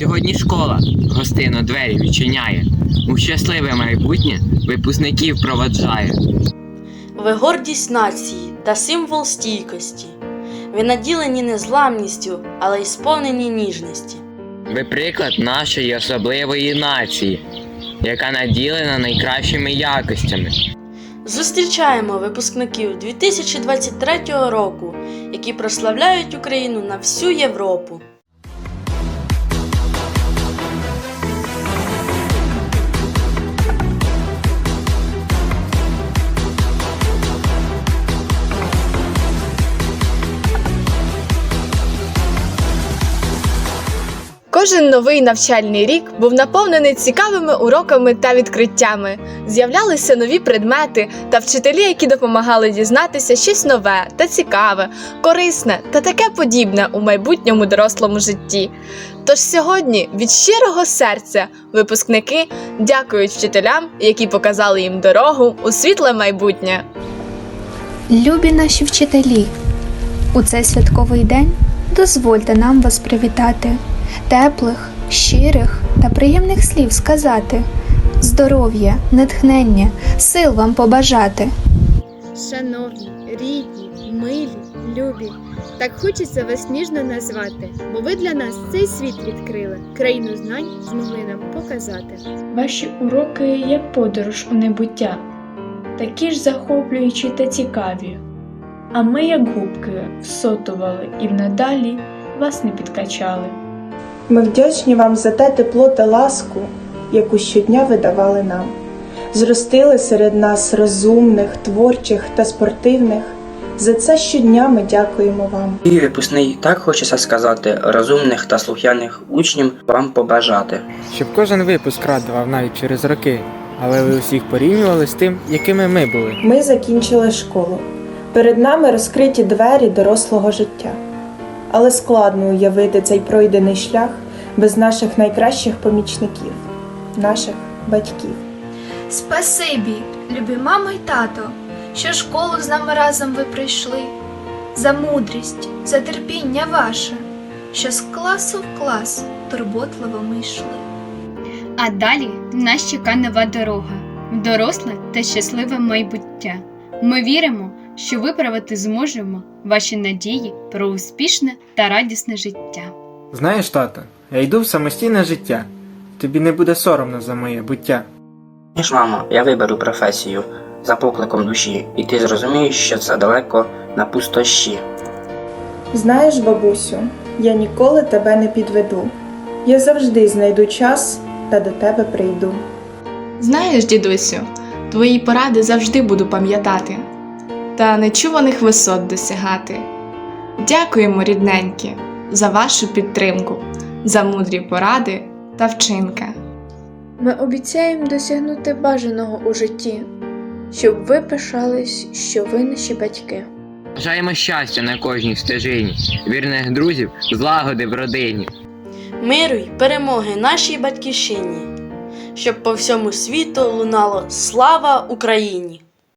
Сьогодні школа гостину двері відчиняє. У щасливе майбутнє випускників проваджає. Ви гордість нації та символ стійкості. Ви наділені незламністю, але й сповнені ніжності. Ви приклад нашої особливої нації, яка наділена найкращими якостями. Зустрічаємо випускників 2023 року, які прославляють Україну на всю Європу. Кожен новий навчальний рік був наповнений цікавими уроками та відкриттями. З'являлися нові предмети та вчителі, які допомагали дізнатися щось нове та цікаве, корисне та таке подібне у майбутньому дорослому житті. Тож сьогодні від щирого серця випускники дякують вчителям, які показали їм дорогу у світле майбутнє. Любі наші вчителі, у цей святковий день дозвольте нам вас привітати, теплих, щирих та приємних слів сказати, здоров'я, натхнення, сил вам побажати. Шановні, рідні, милі, любі, так хочеться вас ніжно назвати, бо ви для нас цей світ відкрили, країну знань змогли нам показати. Ваші уроки як подорож у небуття, такі ж захоплюючі та цікаві. А ми, як губки, всотували і внадалі вас не підкачали. Ми вдячні вам за те тепло та ласку, яку щодня ви давали нам. Зростили серед нас розумних, творчих та спортивних. За це щодня ми дякуємо вам. І випускний так хочеться сказати, розумних та слухняних учнів вам побажати. Щоб кожен випуск радував навіть через роки, але ви усіх порівнювали з тим, якими ми були. Ми закінчили школу. Перед нами розкриті двері дорослого життя. Але складно уявити цей пройдений шлях без наших найкращих помічників, наших батьків. Спасибі, любі мама й тато, що школу з нами разом ви прийшли, за мудрість, за терпіння ваше, що з класу в клас турботливо ми йшли. А далі нас чекає нова дорога, в доросле та щасливе майбуття. Ми віримо, що виправити зможемо ваші надії про успішне та радісне життя. Знаєш, тато, я йду в самостійне життя. Тобі не буде соромно за моє буття. Ніж мамо, я виберу професію за покликом душі, і ти зрозумієш, що це далеко на пустощі. Знаєш, бабусю, я ніколи тебе не підведу. Я завжди знайду час та до тебе прийду. Знаєш, дідусю, твої поради завжди буду пам'ятати та нечуваних висот досягати. Дякуємо, рідненькі, за вашу підтримку, за мудрі поради та вчинки. Ми обіцяємо досягнути бажаного у житті, щоб ви пишались, що ви наші батьки. Бажаємо щастя на кожній стежині, вірних друзів, злагоди в родині. Миру й перемоги нашій батьківщині, щоб по всьому світу лунало Слава Україні!